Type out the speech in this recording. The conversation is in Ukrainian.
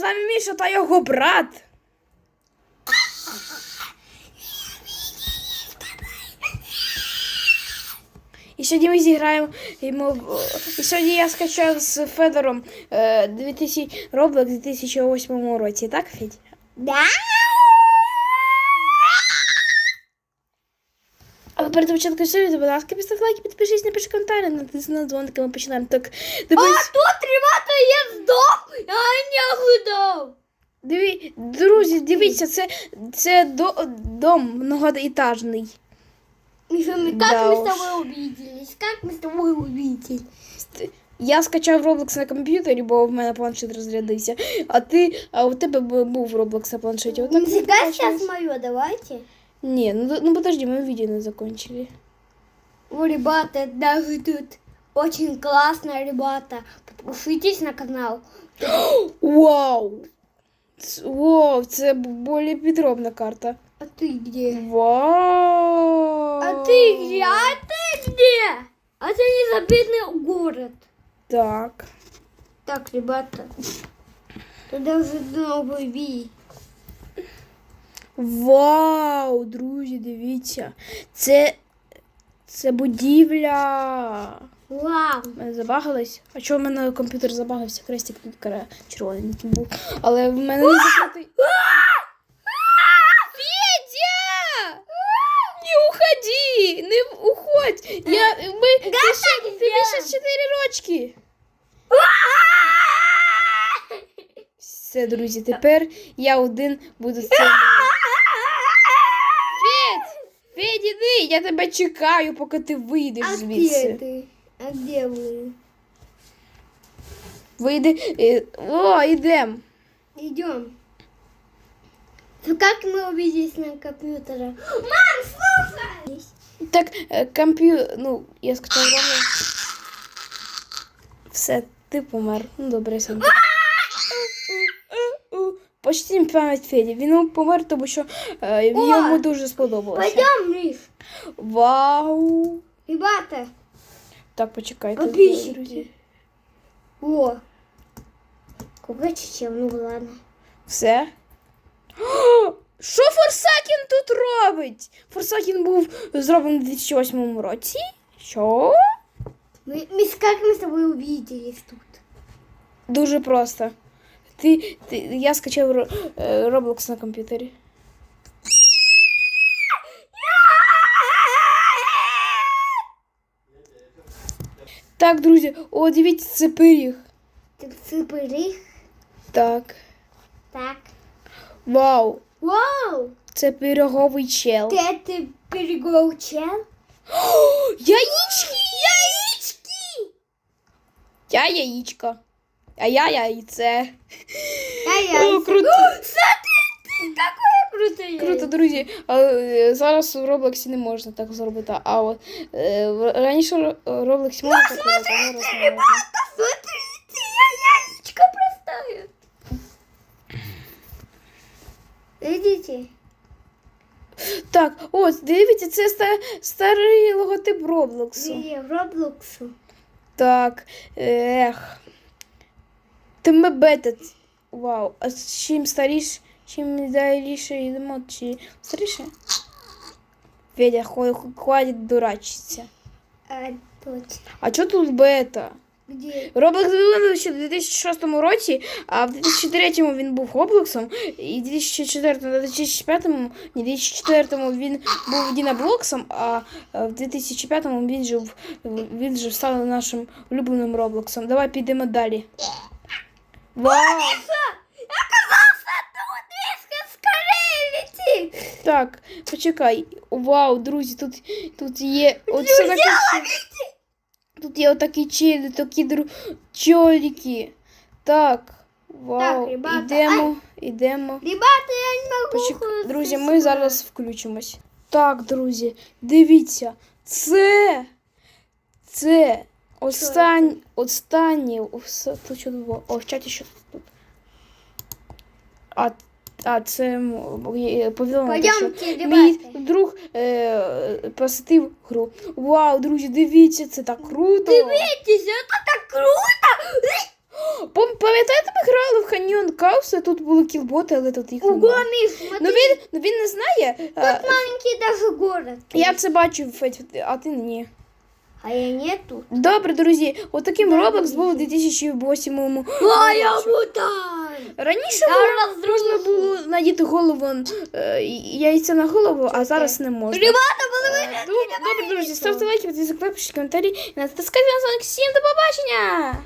з вами Міша та його брат. І сьогодні ми зіграємо. І сьогодні я скачав з Федором е, 2000 Roblox у 2008 році, так, Федь? Да? перед початком серії, будь ласка, постав лайк, підпишись, напиши коментарі, натисни на дзвоник, і ми починаємо. Так, А дивись, тут ребята я здох, я не ожидав. диві, друзі, дивіться, це, це до, дом многоетажний. Миша, мы, как Да мы уж. с тобой увиделись? Как мы с тобой увиделись? Я скачав Roblox на комп'ютері, бо в мене планшет розрядився. А ти, а у тебе бу- був Roblox на планшеті. Отак ми Нифига побачились. сейчас мое, давайте. Ні, ну, ну подожди, мы видео не закончили. О, ребята, даже тут очень классно, ребята. Подпишитесь на канал. Вау! Вау, це б- более підробна карта. А ты где? Вау! А ты где? А ты где? А это незабитный город. Так. Так, ребята, туда уже новый вий. Вау, друзі, дивіться. Це. Це будівля. Вау. У мене забагалось. А чого в мене комп'ютер забагався? Крестик тут червоний був. Але в мене не закритий. Федя! Не уходи! Не уходь! Я, ми, ти, ще, тобі ще 4 рочки. Все, друзі, тепер я один буду з цим. Іди, я тебе чекаю, поки ти вийдеш А где звідси. ты? А где вы? Вийди. е, О, йдем. Идем. Ну как мы увиделись на компьютере? Мам, слушай! Так, комп'ю... Ну, я Roblox. Все, ти помер. Ну, добре, сам. Почти пам'ять Феді. Він помер, тому що е, йому дуже сподобалося. Пойдем, Миш. Вау! Ребята, Так, почекайте. Подписчики. о. Кого? Ну ладно. Все. О, Що Форсакін тут робить? Форсакін був зроблений у 2008 році. Що? Мы, Миш, как мы с тобой увиделись тут? Дуже просто. Ти, ти, я скачав Ро- е, Roblox на комп'ютері. Так, друзі, о, дивіться, це пиріг. Ты цыпырих? Так. Так. Вау! Вау! Це пироговий чел. Ты это переголчел? О, яєчки! Яєчки! Я яєчко. А я яйце. А я... О, круто. Смотри, ты какое крутое! Круто, друзі. Але е, зараз в Роблоксі не можна так зробити. А от е, раніше в Роблоксі можна так робити, а зараз не можна. Смотрите, я яичко простая. Видите? Так, ось, дивіться, це ста- старий логотип Роблоксу. Роблоксу. Так, ех. Тиме бетет. Вау. А чим старіше, чим далі йдемо, чи старіше? Федя, хватить дурачитися. А, точно. А чого тут бета? Где? Виявили ще в 2006 році, а в 2003 він був Роблоксом, і в 2004 2005 ні, в 2004 він був Дінаблоксом, а в 2005 він же, в- він же став нашим улюбленим Роблоксом. Давай підемо далі. Вау! Оказался тут! Мишка, скорее лети! Так, почекай. Вау, друзі, тут, тут є оце таке. Тут є отакі чилі, такі дру... чоліки. Так. Вау. Так, ребята, ідемо, ідемо. Ребята, я не могу. Почек... Друзі, ми зараз включимось. Так, друзі, дивіться, це. Це остань... останнє. Ос- Тут що тут було? О, в чаті що тут. А, а це м, повідомлення. що Мій друг е, посетив гру. Вау, друзі, дивіться, це так круто. Дивитесь, это так круто! Пам- Пам'ятаєте, ми грали в Каньйон Кауса, тут були кілботи, але тут їх Ого, немає. Миш, смотри. Ну він, ну він не знає. а, Маленький даже город. я це бачу, Федь, а ти ні. А я нету. Добре, друзі, отаким Roblox був у 2008 А я бутай. Раніше можна було надіти голову е, яйця на голову, а зараз не можна. Ребята, були ви! Добре, друзі, ставте лайки, підписуйтесь, пишіть коментарі і натискайте на дзвоник. Всім до побачення!